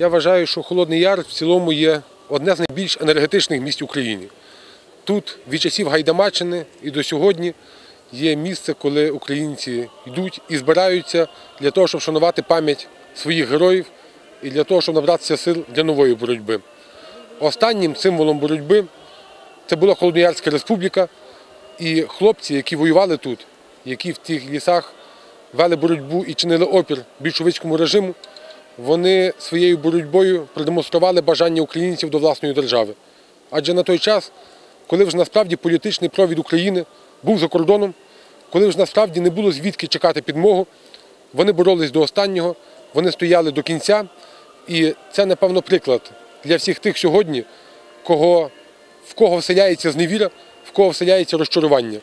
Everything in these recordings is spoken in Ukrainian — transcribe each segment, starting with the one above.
Я вважаю, що Холодний Яр в цілому є одне з найбільш енергетичних місць України. Тут від часів Гайдамаччини і до сьогодні є місце, коли українці йдуть і збираються для того, щоб шанувати пам'ять своїх героїв і для того, щоб набратися сил для нової боротьби. Останнім символом боротьби це була Холодноярська республіка, і хлопці, які воювали тут, які в тих лісах вели боротьбу і чинили опір більшовицькому режиму, вони своєю боротьбою продемонстрували бажання українців до власної держави. Адже на той час, коли вже насправді політичний провід України був за кордоном, коли вже насправді не було звідки чекати підмогу, вони боролись до останнього, вони стояли до кінця. І це, напевно, приклад для всіх тих сьогодні, кого, в кого вселяється зневіра, в кого вселяється розчарування.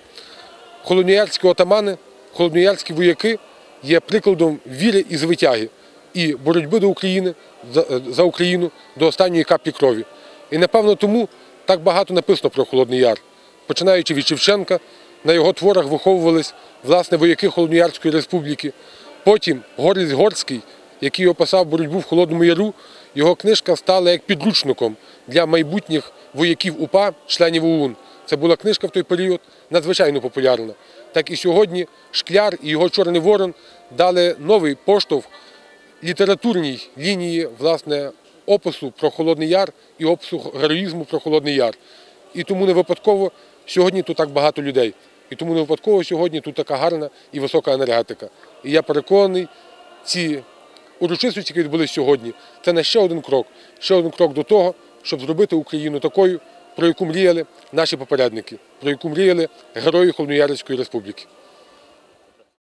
Холодноярські отамани, холодноярські вояки є прикладом віри і звитяги і боротьби до України за, за Україну до останньої каплі крові. І напевно тому так багато написано про Холодний Яр. Починаючи від Шевченка, на його творах виховувались власне вояки Холодноярської республіки. Потім Горість Горський, який описав боротьбу в Холодному Яру, його книжка стала як підручником для майбутніх вояків УПА, членів ОУН. Це була книжка в той період надзвичайно популярна. Так і сьогодні Шкляр і його Чорний Ворон дали новий поштовх літературній лінії власне опису про Холодний Яр і опису героїзму про Холодний Яр. І тому не випадково сьогодні тут так багато людей. І тому не випадково сьогодні тут така гарна і висока енергетика. І я переконаний, ці урочистості, які відбулись сьогодні, це на ще один крок, ще один крок до того, щоб зробити Україну такою, про яку мріяли наші попередники, про яку мріяли герої Холодноярської республіки.